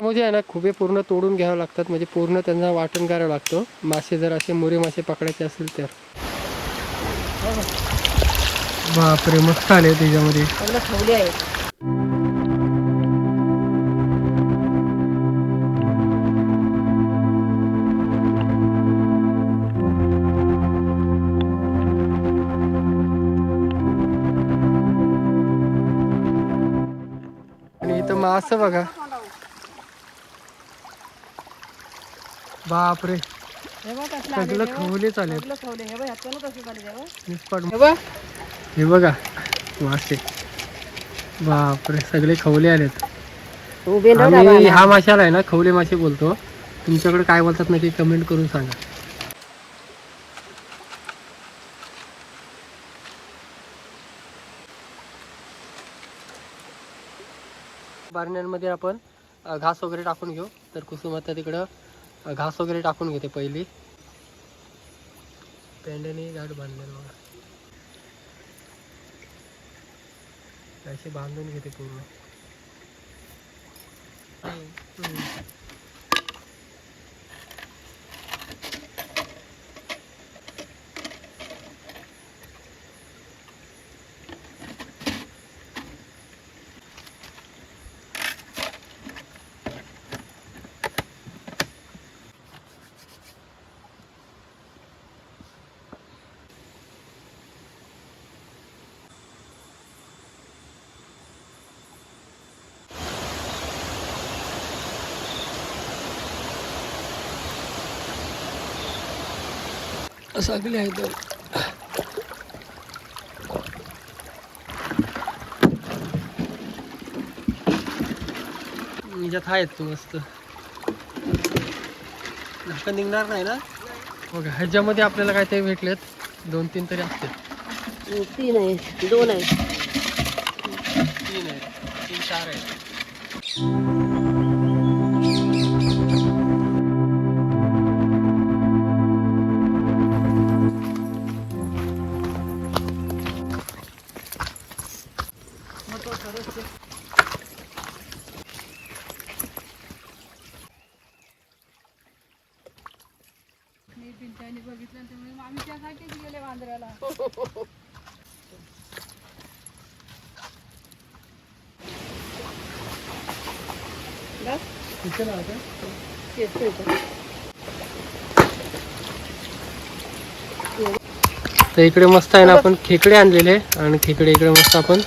म्हणजे आहे. ना खुबे पूर्ण तोडून घ्यावं लागतात म्हणजे पूर्ण त्यांना वाटण करावं लागतं. मासे जर असे मुरे मासे पकडायचे असतील तर. बापरे मस्त आले त्याच्यामध्ये. सगळं ठेवले आहेत मास बघा. बापरे. सगळं खवले चालेल. हे बघ मासे. बापरे सगळे खवले आलेत. आम्ही हा माशाला आहे ना खवले मासे बोलतो. तुमच्याकडे काय बोलतात नक्की कमेंट करून सांगा. बारण्यांमध्ये आपण घास वगैरे टाकून घेऊ. तर कुसुमाता तिकडं घास वगैरे टाकून घेते पहिली. पेंड्याने गाठ बांधलेलं बघा. अशी बांधून घेते पूर्ण. सगळे आहेत याच्यात आहेत तू मस्त. निघणार नाही ना? बघा ह्याच्यामध्ये आपल्याला काय ते भेटलेत. दोन तीन तरी असतील. तीन आहे दोन आहे तीन आहेत तीन चार आहेत. मी बघितलं त्यामुळे आम्ही त्यासाठीच गेले वांद्र्याला. तर इकडे मस्त आहे ना आपण खेकडे आणलेले आणि खेकडे इकडे मस्त आपण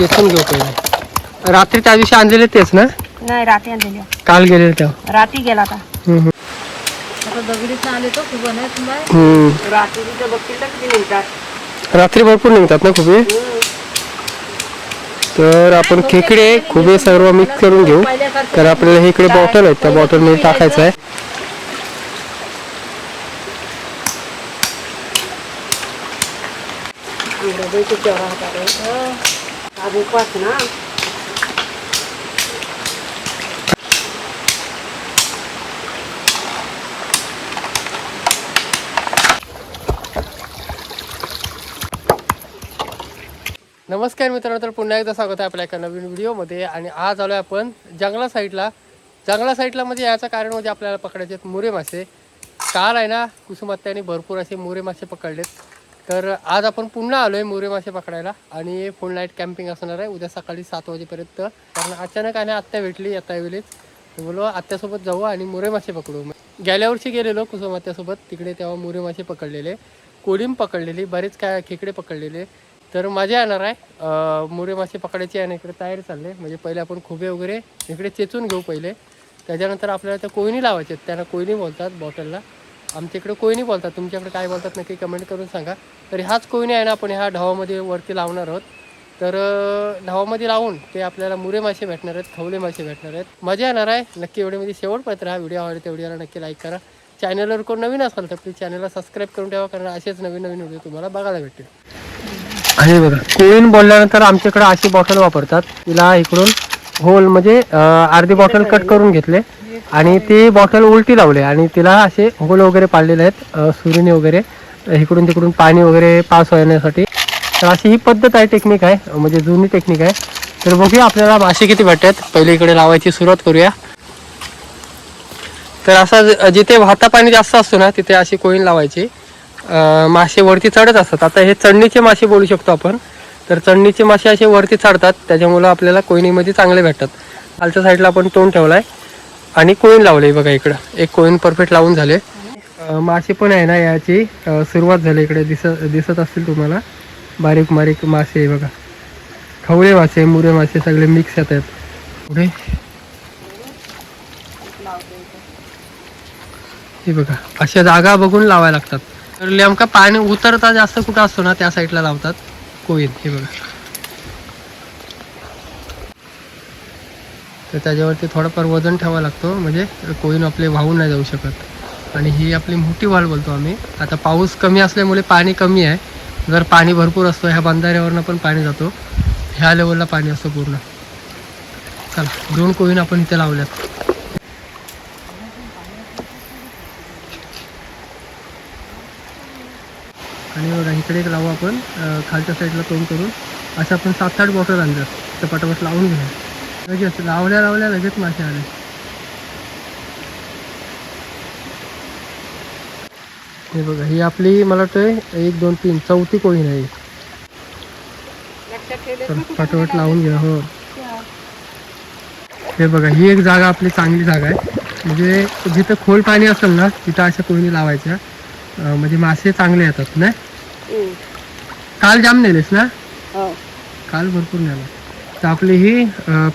चेचून घेऊ पहिले. रात्री त्या दिवशी आणलेले तेच ना? नाही रात्री आणलेली. काल गेलेले तेव्हा. रात्री गेला आता. रात्री भरपूर निघतात ना खुबे? तर आपण खेकडे खुबे सर्व मिक्स करून घेऊ. तर आपल्याला हे इकडे बॉटल आहेत त्या बॉटलमध्ये टाकायचं आहे. आज उपवास ना नमस्कार मित्रांनो तर पुन्हा एकदा स्वागत आहे आपल्या एका नवीन व्हिडिओमध्ये. आणि आज आलो आहे आपण जंगला साईडला. जंगला साईडला म्हणजे याचं कारण म्हणजे आपल्याला पकडायचे आहेत मुरे मासे. काल आहे ना कुसुमात्याने भरपूर असे मुरे मासे पकडलेत. तर आज आपण पुन्हा आलो आहे मुरे मासे पकडायला आणि फुल नाईट कॅम्पिंग असणार आहे. उद्या सकाळी सात वाजेपर्यंत. कारण अचानक आणि आत्या भेटली आता वेळीच तर बोलो आत्यासोबत जाऊ आणि मुरे मासे पकडू. गेल्या वर्षी गेलेलो कुसुमात्यासोबत तिकडे तेव्हा मुरे मासे पकडलेले. कोळीम पकडलेली बरेच काय खेकडे पकडलेले. तर मजा येणार आहे. मोरे मुरे मासे पकडायची आणि इकडे तयारी चालले. म्हणजे पहिले आपण खुबे वगैरे इकडे चेचून घेऊ पहिले. त्याच्यानंतर आपल्याला त्या कोयनी लावायचे आहेत. त्यांना कोयनी बोलतात बॉटलला. आमच्या इकडे कोयनी बोलतात. तुमच्याकडे काय बोलतात नक्की कमेंट करून सांगा. तर ह्याच कोयनी आहे ना आपण ह्या ढावामध्ये वरती लावणार आहोत. तर ढावामध्ये लावून ते आपल्याला मुरे मासे भेटणार आहेत खवले मासे भेटणार आहेत. मजा येणार आहे. नक्की व्हिडिओमध्ये शेवटपर्यंत राहा. व्हिडिओ आवडते व्हिडिओला नक्की लाईक करा. चॅनलवर कोण नवीन असाल तर प्लीज चॅनलला सबस्क्राईब करून ठेवा कारण असेच नवीन नवीन व्हिडिओ तुम्हाला बघायला भेटतील. आणि बघा कोळीन बोलल्यानंतर आमच्याकडे अशी बॉटल वापरतात. तिला इकडून होल म्हणजे अर्धी बॉटल कट करून घेतले. आणि ती बॉटल उलटी लावली आणि तिला असे होल वगैरे पाडलेले आहेत सुरीने वगैरे इकडून तिकडून पाणी वगैरे पास होण्यासाठी. तर अशी ही पद्धत आहे टेक्निक आहे म्हणजे जुनी टेक्निक आहे. तर बघूया आपल्याला मासे किती भेटतात. पहिले इकडे लावायची सुरुवात करूया. तर असा जिथे वाहता पाणी जास्त असतो ना तिथे अशी कोईन लावायची. मासे वरती चढत असतात. आता हे चढणीचे मासे बोलू शकतो आपण. तर चढणीचे मासे असे वरती चढतात त्याच्यामुळं आपल्याला कोयनीमध्ये चांगले भेटतात. खालच्या साईडला आपण तोंड ठेवलाय. आणि कोईन लावले बघा इकडं. एक कोईन परफेक्ट लावून झाले. मासे पण आहे ना याची. सुरुवात झाली इकडे. दिसत दिसत असतील तुम्हाला. बारीक बारीक मासे आहे बघा. खवळे मासे मुरे मासे सगळे मिक्स येतात पुढे. हे बघा. अशा जागा बघून लावायला लागतात. तर नेमका पाणी उतरता जास्त कुठं असतो ना त्या साईडला लावतात. कोईन हे बघा. तर त्याच्यावरती थोडंफार वजन ठेवावं लागतो म्हणजे कोईन आपले वाहून नाही जाऊ शकत. आणि ही आपली मोठी वाल बोलतो आम्ही. आता पाऊस कमी असल्यामुळे पाणी कमी आहे. जर पाणी भरपूर असतो ह्या बंधाऱ्यावरनं पण पाणी जातो. ह्या लेवलला पाणी असतं पूर्ण. चला दोन कोईन आपण इथे लावल्यात. आणि बघा इकडे एक लावू आपण खालच्या साईडला तोंड करून. असं आपण सात आठ बॉटल आणतात तर पटापट लावून घेऊया. लगेच लावल्या लावल्या लगेच मासे आले. हे बघा ही आपली मला वाटतं एक दोन तीन चौथी कोळी नाही. पटापट लावून घ्या हो. हे. बघा ही एक जागा आपली चांगली जागा आहे. म्हणजे जिथं खोल पाणी असेल ना तिथं अशा कोयनी लावायच्या. म्हणजे मासे चांगले येतात ना काल जाम नेलेस ना? हो. काल भरपूर नेला. तर आपली ही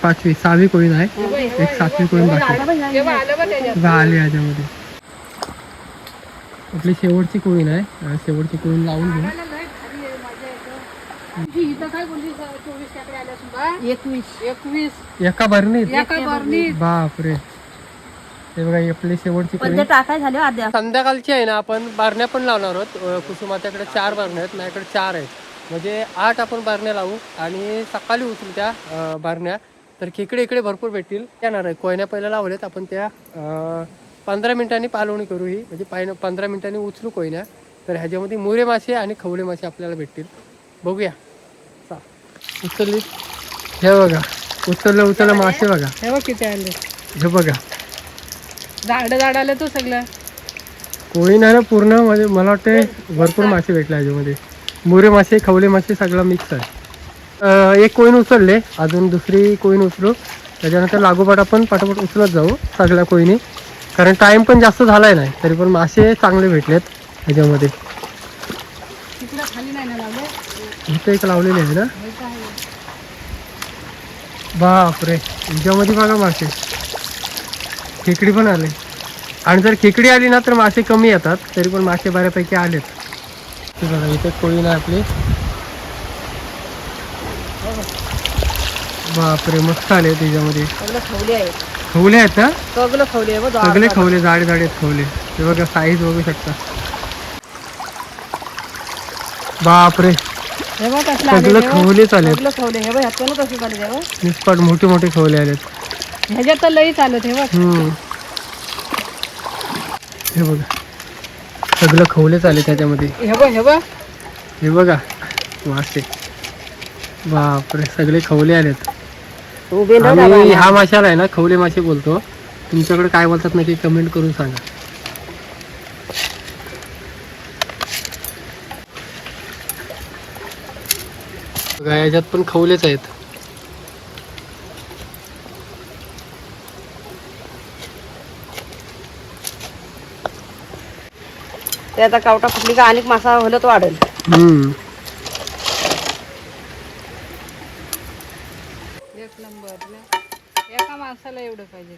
पाचवी सहावी कोईन आहे एक सातवी कोईन बाकी. आलं याच्यामध्ये आपली शेवटची कोईन आहे शेवटची कोईन लावून घेऊ. ही सुद्धा एकवीस. एकवीस. एका भरणीत? एका बापरे. हे बघा ही आपली शेवटची कोईन टाकाय झाले आद्या. संध्याकाळची आहे ना आपण बारण्या पण लावणार आहोत. अं, कुसुमाच्याकडे चार बारण्या आहेत माझ्याकडे चार आहेत. म्हणजे आठ आपण बारण्या लावू आणि सकाळी उचलू त्या बारण्या. तर खेकडे इकडे भरपूर भेटतील. येणार आहे कोयन्या पहिल्या लावल्यात. आपण त्या पंधरा मिनिटांनी पालवणी करू ही. म्हणजे पाय पंधरा मिनिटांनी उचलू कोयन्या. तर ह्याच्यामध्ये मोरे मासे आणि खवळे मासे आपल्याला भेटतील. बघूया. चा. उचलली. हे बघा. उचललं उचललं मासे बघा. हे बघ किती आले हे बघा. झाड झाड आलं तो सगळं. ना पूर्ण म्हणजे मला वाटते भरपूर मासे भेटले याच्यामध्ये मुरे मासे खवले मासे सगळं मिक्स आहे. एक कोईन उचलले अजून दुसरी कोईन उचलू. त्याच्यानंतर लागोपाठ आपण पटापट उचलत जाऊ सगळ्या कोईनी कारण टाइम पण जास्त झालाय नाही तरी पण मासे चांगले भेटलेत ह्याच्यामध्ये इथं एक लावलेले आहे ना. बापरे ह्याच्यामध्ये बघा मासे. खेकडी पण आले. आणि जर खेकडी आली ना तर मासे कमी येतात तरी पण मासे बऱ्यापैकी आलेत. हे बघा इथे कोळी नाही आपली. बापरे मस्त आले त्याच्यामध्ये. खवले आहेत. ना सगळं खवले जाडे जाडे. आहेत खवले. हे बघा साईज बघू शकता. बापरे. हे सगळं खवले बघ निष्पाट मोठे मोठे खवले आलेत. ह्याच्यात लई चालत. हे बघा. सगळं खवलेच आले त्याच्यामध्ये. हे बघ हे बघ. हे बघा मासे. बापरे सगळे खवले आलेत. ह्या माशाला आहे ना खवले मासे बोलतो. तुमच्याकडे काय बोलतात नक्की कमेंट करून सांगा. बघा याच्यात पण खवलेच आहेत. ते आता कावटा फुटली का अनेक मासा हलत वाढेल. हम्म. एक नंबर. एका माणसाला एवढं पाहिजे.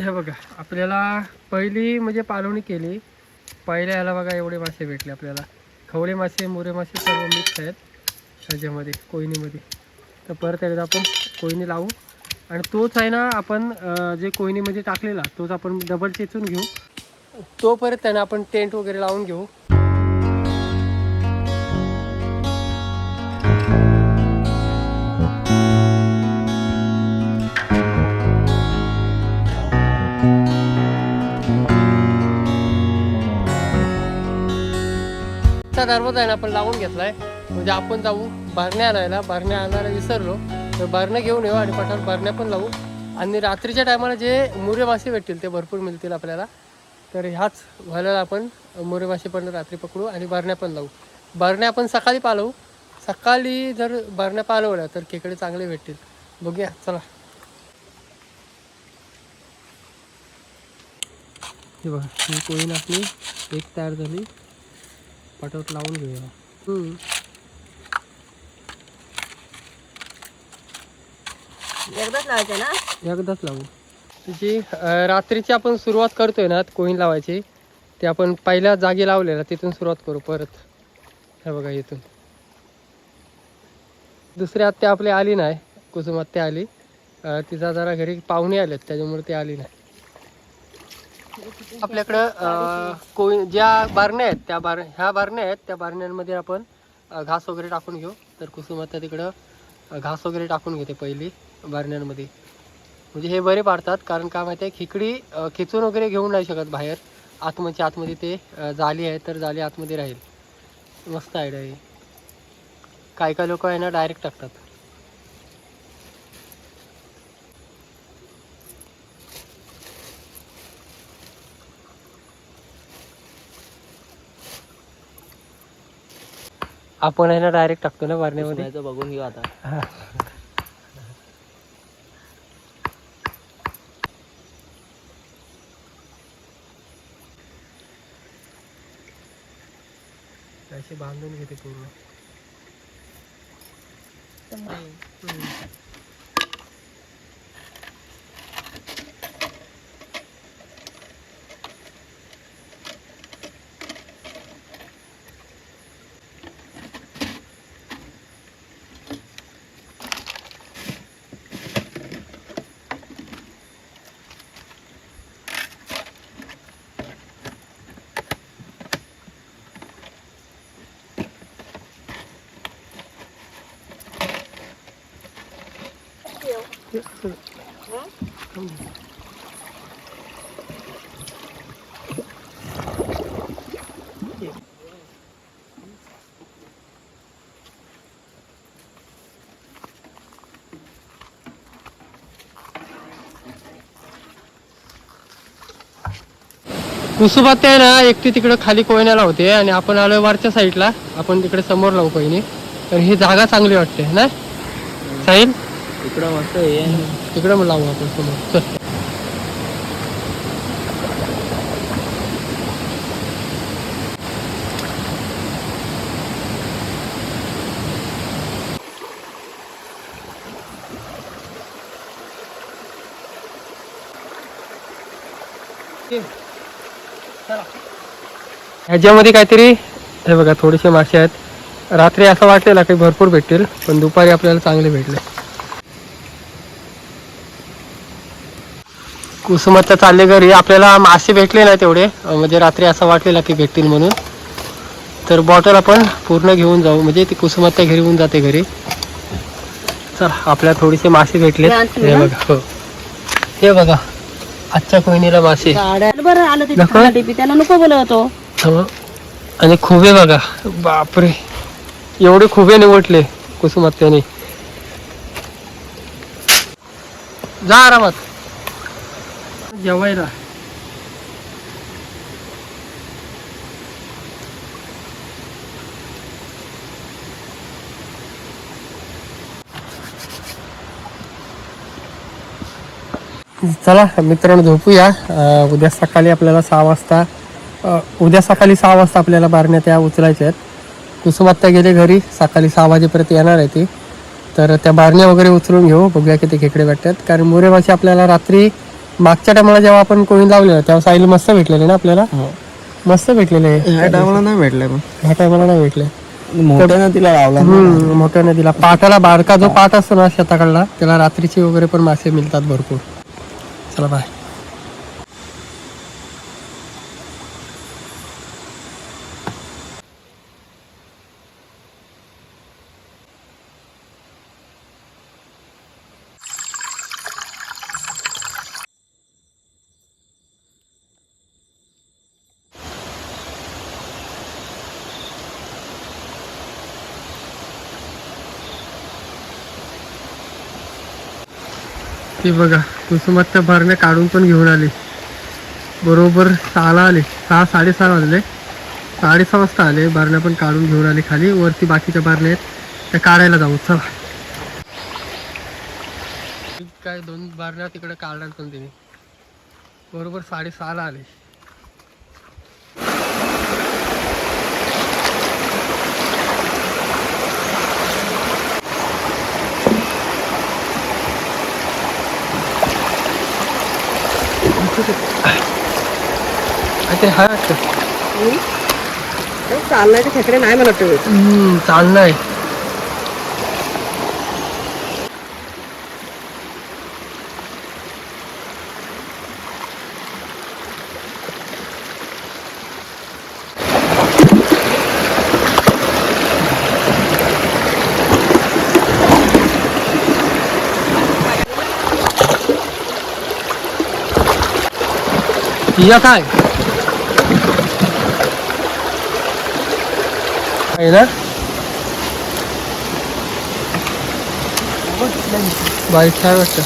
हे बघा आपल्याला पहिली म्हणजे पालवणी केली. पहिल्या ह्याला बघा एवढे मासे भेटले आपल्याला. खवळे मासे मोरे मासे सर्व मिक्स आहेत. ह्याच्यामध्ये कोयनीमध्ये तर परत एकदा आपण कोयनी लावू. आणि तोच आहे ना आपण जे कोयनीमध्ये टाकलेला तोच आपण डबल चेचून घेऊ. तो परत त्यानं आपण टेंट वगैरे लावून घेऊ. दरवाजा आहे ना आपण लावून घेतलाय. म्हणजे आपण जाऊ भरण्या आणायला भरण्या आणायला विसरलो. तर बारण्या घेऊन येऊ आणि पटावर बरण्या पण लावू. आणि रात्रीच्या टायमाला जे मुरे मासे भेटतील ते भरपूर मिळतील आपल्याला. तर ह्याच व्हायला आपण मुरे मासे पण रात्री पकडू आणि बरण्या पण लावू. बरण्या आपण सकाळी पालवू. सकाळी जर बरण्या पालवल्या तर खेकडे चांगले भेटतील. बघूया चला. हे बघा ही कोईन आपली एक तयार झाली. पटावत लावून घेऊया. एकदाच लावायचं ना? एकदाच लावू. तिची रात्रीची आपण सुरुवात करतोय ना कोईन लावायची ते आपण पहिल्या जागी लावलेला तिथून सुरुवात करू परत. हे बघा इथून. दुसरी आत्या आपली आली नाही कुसुम आत्या आली. तिचा जरा घरी पाहुणे आलेत त्याच्यामुळे ती आली नाही. आपल्याकडं अं, कोई ज्या बारण्या आहेत त्या बार ह्या बारण्या आहेत त्या बारण्यांमध्ये आपण घास वगैरे टाकून घेऊ. तर कुसुम आत्या तिकडं घास वगैरे टाकून घेते पहिली. बारण्यांमध्ये. म्हणजे हे बरे पाडतात कारण काय माहिती आहे खिकडी खेचून वगैरे घेऊन नाही शकत बाहेर. आतमध्ये आतमध्ये ते जाली आहे तर जाली आतमध्ये राहील. मस्त आयडिया आहे. काय काय लोक आहे ना डायरेक्ट टाकतात. आपण आहे ना डायरेक्ट टाकतो ना बारण्यामध्ये. बघून घेऊ आता. असे बांधून घेते पूर्ण. कुसुबात आहे ना एकटी तिकडे खाली कोयन्याला होते आणि आपण आलोय वरच्या साईडला. आपण तिकडे समोर लावू कोयनी तर ही जागा चांगली वाटते ना साहिल? इकडं मस्त आहे. तिकडे मग लावू आपण समोर. चल. ह्याच्यामध्ये काहीतरी हे बघा थोडेसे मासे आहेत. रात्री असं वाटलेलं काही भरपूर भेटतील पण दुपारी आपल्याला चांगले भेटले. कुसुमात चालले घरी. आपल्याला मासे भेटले नाही तेवढे. म्हणजे रात्री असं वाटलेलं की भेटतील म्हणून. तर बॉटल आपण पूर्ण घेऊन जाऊ. म्हणजे ती कुसुमात घरी येऊन जाते घरी. चल आपल्याला थोडेसे मासे भेटले हे? बघा हो. हे बघा आजच्या कोहिनीला मासे. बरं आलं ते नको? टिपी त्याला नको बोलवतो हो. आणि खुबे बघा. बापरे. एवढे खुबे निवडले कुसुमात्याने. जा आरामात. जेवायला. चला मित्रांनो झोपूया. उद्या सकाळी आपल्याला सहा वाजता उद्या सकाळी सहा वाजता आपल्याला बारण्या त्या उचलायच्या आहेत. कुसुमात्ता गेले घरी सकाळी सहा वाजेपर्यंत येणार आहे ती. तर त्या बारण्या वगैरे उचलून घेऊ बघूया किती खेकडे भेटतात. कारण मोरेमाशी आपल्याला रात्री मागच्या टायमाला जेव्हा आपण कोणी लावलेलं तेव्हा साईल मस्त भेटलेले ना आपल्याला? मस्त भेटलेले. ह्या टायमाला नाही भेटलाय ह्या टायमाला नाही भेटले. लावला मोठ्या नदीला. पाटाला बारका जो पाट असतो ना शेताकडला त्याला रात्रीचे वगैरे पण मासे मिळतात भरपूर. चला बाय ती बघा कुसुमाच्या भरण्या काढून पण घेऊन आली. बरोबर सहाला आले. सहा साडेसहा वाजले. साडेसहा वाजता आले. बारण्या पण काढून घेऊन आले खाली. वरती बाकीच्या बारण्या आहेत. त्या काढायला जाऊ. चला. काय दोन बारण्या तिकडे काढायला पण तिने. बरोबर साडेसहाला आले. ते हा वाटतं. चालण्याचे खेकडे नाही मला वाटतं हम्म, चालणं आहे या काय? आहे ना बारीक काय वाटतं?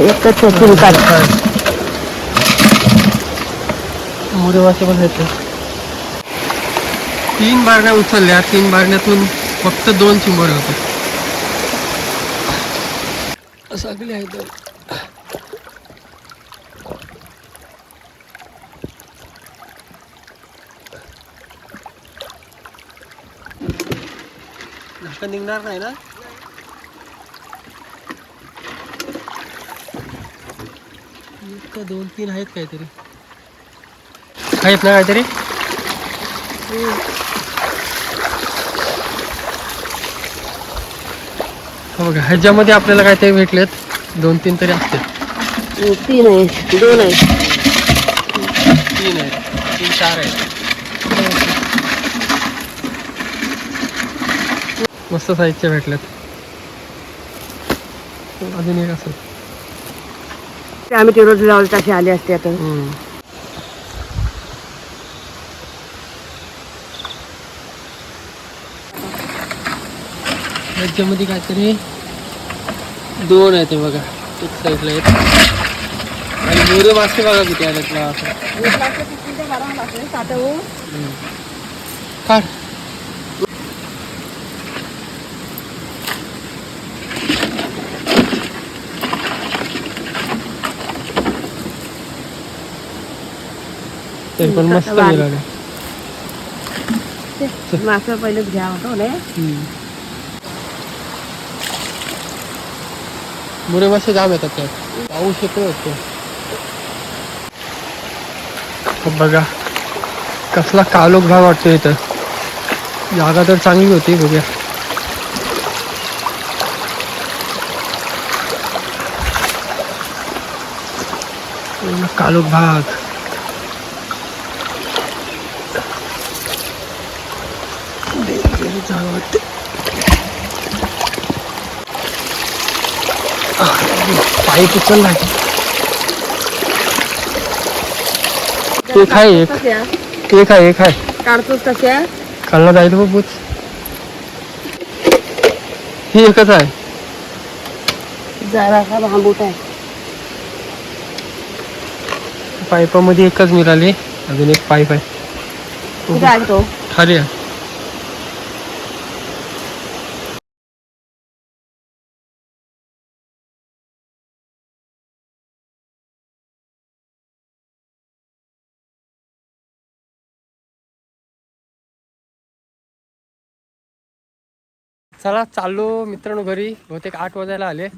एकच चिंकाच मोरे मासे पण येते तीन बारण्या उचलल्या तीन बारण्यातून फक्त दोन चिंबोरे होते. सगळे आहेत. जास्त निघणार नाही ना? का दोन तीन आहेत काहीतरी. आहेत ना काहीतरी? बघा ह्याच्यामध्ये आपल्याला काहीतरी भेटलेत? दोन तीन तरी असतील. तीन आहे दोन आहे तीन आहेत तीन चार आहेत. मस्त साईजच्या भेटल्यात अजून एक असेल. ते आम्ही ते रोज लावले तसे आले असते आता. याच्यामध्ये काहीतरी दोन आहेत हे बघा. एक साईडला आहेत आणि मोरे मासे बघा किती आहेत ना हम्म. काढ. तरी पण मस्त. मिळाले. मासा पहिलेच घ्या होतो मुरे मासे जाम येतात त्यात पाऊस येतो असतो बघा कसला कालोख भाग वाटतो इथं. जागा तर चांगली होती बघूया. कालोख भाग डेंजर जागा वाटते पाईप उचलला एक आहे एक. एक आहे एक आहे. काढतोच तशा खालना जाईल बघ बुच ही एकच आहे. भांबूट पाईपामध्ये एकच मिळाली. अजून एक पाईप आहे. तो खाली आहे. चला चाललो मित्रांनो घरी. बहुतेक आठ वाजायला आले.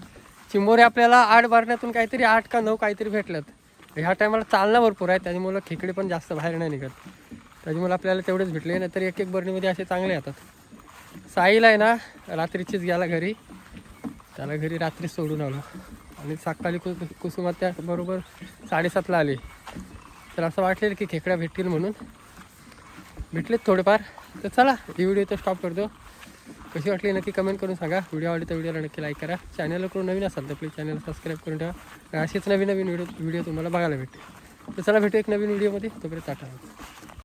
चिंबोरे आपल्याला आठ बारण्यातून काहीतरी आठ का नऊ काहीतरी भेटल्यात. ह्या टायमाला चालणं भरपूर आहे त्याच्यामुळं खेकडे पण जास्त बाहेर नाही निघत. त्याच्यामुळे आपल्याला तेवढेच भेटले. नाहीतर एक एक बरणीमध्ये असे चांगले येतात. साईल आहे ना रात्रीचीच गेला घरी. त्याला घरी रात्री सोडून आलो. आणि सकाळी कु कुसुमात त्या बरोबर साडेसातला आले. तर असं वाटलेलं की खेकड्या भेटतील म्हणून. भेटलेत थोडेफार. तर चला ही व्हिडिओ तर स्टॉप करतो. कशी वाटली नक्की कमेंट करून सांगा. व्हिडिओ आवडली तर व्हिडिओला नक्की लाईक करा. चॅनलला करून नवीन असाल तर प्लीज चॅनल सबस्क्राईब करून ठेवा. आणि नवीन नवीन व्हिडिओ व्हिडिओ तुम्हाला बघायला भेटते तर चला भेटू एक नवीन व्हिडिओमध्ये तोपर्यंत टाटा.